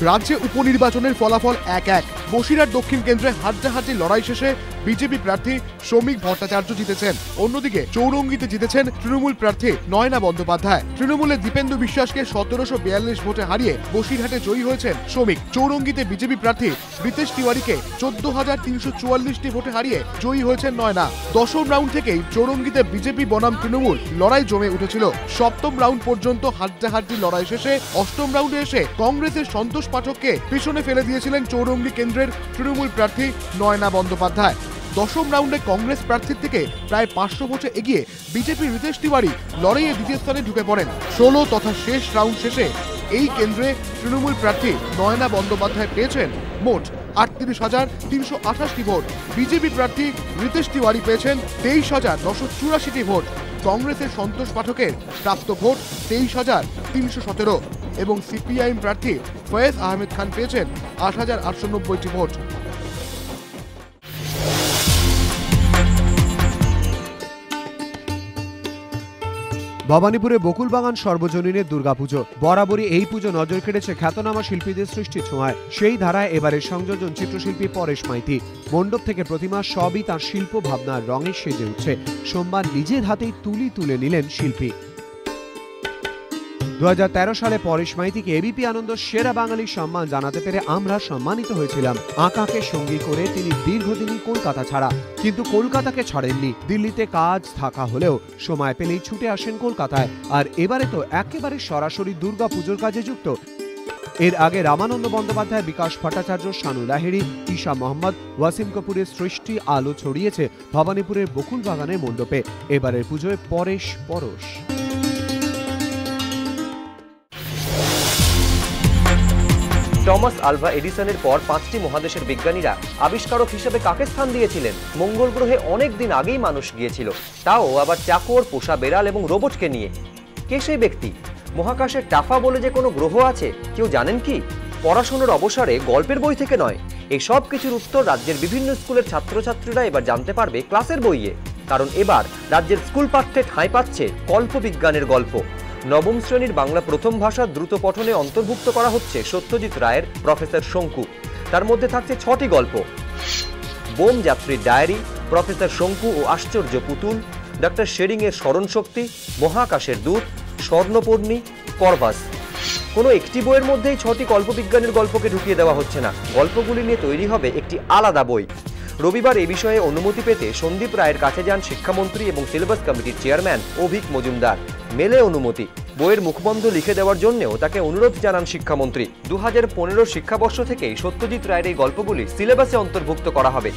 রাজ্যে উপনির্বাচনের ফলাফল এক এক। বসিরহাট দক্ষিণ কেন্দ্রে হাড্ডাহাড্ডি লড়াই শেষে বিজেপি প্রার্থী শ্রমিক ভট্টাচার্য জিতেছেন। অন্যদিকে চৌরঙ্গিতে জিতেছেন তৃণমূল প্রার্থী নয়না বন্দ্যোপাধ্যায়। তৃণমূলের দীপেন্দু বিশ্বাসকে সতেরোশো বিয়াল্লিশ ভোটে হারিয়ে বসিরহাটে জয়ী হয়েছেন শ্রমিক। চৌরঙ্গিতে বিজেপি প্রার্থী রিতেশ তিওয়ারিকে চোদ্দ হাজার তিনশো চুয়াল্লিশটি ভোটে হারিয়ে জয়ী হয়েছেন নয়না। দশম রাউন্ড থেকেই চৌরঙ্গিতে বিজেপি বনাম তৃণমূল লড়াই জমে উঠেছিল। সপ্তম রাউন্ড পর্যন্ত হাড্ডাহাড্ডি লড়াই শেষে অষ্টম রাউন্ডে এসে কংগ্রেসের সন্তোষ পাঠককে পিছনে ফেলে দিয়েছিলেন চৌরঙ্গি কেন্দ্রের তৃণমূল প্রার্থী নয়না বন্দ্যোপাধ্যায়। দশম রাউন্ডে কংগ্রেস প্রার্থীর থেকে প্রায় পাঁচশো ভোটে এগিয়ে বিজেপি রিতেশ তিওয়ারি লড়াইয়ে দ্বিতীয় স্থানে ঢুকে পড়েন। ষোলো তথা শেষ রাউন্ড শেষে এই কেন্দ্রে তৃণমূল প্রার্থী নয়না বন্দ্যোপাধ্যায় পেয়েছেন মোট আটত্রিশ হাজার তিনশো আঠাশটি ভোট। বিজেপি প্রার্থী রিতেশ তিওয়ারি পেয়েছেন তেইশ হাজার নশো চুরাশিটি ভোট। কংগ্রেসের সন্তোষ পাঠকের প্রাপ্ত ভোট তেইশ হাজার তিনশো সতেরো। এবং সিপিআইএম প্রার্থী ফয়েজ আহমেদ খান পেয়েছেন আট হাজার আটশো নব্বইটি ভোট। ভবানীপুরে বকুলবাগান সর্বজনীনের দুর্গাপুজো। বরাবরই এই পুজো নজর কেড়েছে খ্যাতনামা শিল্পীদের সৃষ্টি ছোঁয়ায়। সেই ধারায় এবারের সংযোজন চিত্রশিল্পী পরেশ মাইতি। মণ্ডপ থেকে প্রতিমা সবই তার শিল্প ভাবনার রঙে সেজে উঠছে। সোমবার নিজের হাতেই তুলি তুলে নিলেন শিল্পী। দু হাজার তেরো সালে পরেশ মাইতিকে এবিপি আনন্দ সেরা বাঙালির সম্মান জানাতে পেরে আমরা সম্মানিত হয়েছিলাম। আঁকাকে সঙ্গী করে তিনি দীর্ঘদিনই কলকাতা ছাড়া, কিন্তু কলকাতাকে ছাড়েননি। দিল্লিতে কাজ থাকা হলেও সময় পেলেই ছুটে আসেন কলকাতায়। আর এবারে তো একেবারে সরাসরি দুর্গা পুজোর কাজে যুক্ত। এর আগে রামানন্দ বন্দ্যোপাধ্যায়, বিকাশ ভট্টাচার্য শানু লাহিড়ি, ঈশা মোহাম্মদ, ওয়াসিম কপুরের সৃষ্টি আলো ছড়িয়েছে ভবানীপুরের বকুল বাগানের মণ্ডপে। এবারের পুজোয় পরেশ পরশ। টমাস আলভা এডিসনের পর পাঁচটি মহাদেশের বিজ্ঞানীরা আবিষ্কারক হিসেবে কাকে স্থান দিয়েছিলেন? মঙ্গল গ্রহে অনেক দিন আগেই মানুষ গিয়েছিল। তাও আবার চাকর, পোষা বেড়াল এবং রোবটকে নিয়ে। কে সেই ব্যক্তি? মহাকাশে টাফা বলে যে কোনো গ্রহ আছে? কেউ জানেন কি? পড়াশোনার অবসরে গল্পের বই থেকে নয়। এই সব কিছুর উত্তর রাজ্যের বিভিন্ন স্কুলের ছাত্রছাত্রীরা এবার জানতে পারবে ক্লাসের বইয়ে। কারণ এবার রাজ্যের স্কুল পাঠ্যে ঠাঁই পাচ্ছে কল্পবিজ্ঞানের গল্প। নবম শ্রেণির বাংলা প্রথম ভাষা দ্রুত পঠনে অন্তর্ভুক্ত করা হচ্ছে সত্যজিৎ রায়ের প্রফেসর শঙ্কু। তার মধ্যে থাকছে ছটি গল্প। বোম যাত্রীর ডায়েরি, প্রফেসর শঙ্কু ও আশ্চর্য পুতুল ডক্টর শেরিং এর স্মরণশক্তি, মহাকাশের দূত স্বর্ণপূর্ণি করভাস। কোনো একটি বইয়ের মধ্যেই ছটি কল্পবিজ্ঞানের গল্পকে ঢুকিয়ে দেওয়া হচ্ছে না। গল্পগুলি নিয়ে তৈরি হবে একটি আলাদা বই। রবিবার এ বিষয়ে অনুমতি পেতে সন্দীপ রায়ের কাছে যান শিক্ষামন্ত্রী এবং সিলেবাস কমিটির চেয়ারম্যান অভিক মজুমদার। মেলে অনুমতি। বইয়ের মুখবন্ধ লিখে দেওয়ার জন্যও তাকে অনুরোধ জানান শিক্ষামন্ত্রী। দু হাজার পনেরো শিক্ষাবর্ষ থেকেই সত্যজিৎ রায়ের এই গল্পগুলি সিলেবাসে অন্তর্ভুক্ত করা হবে।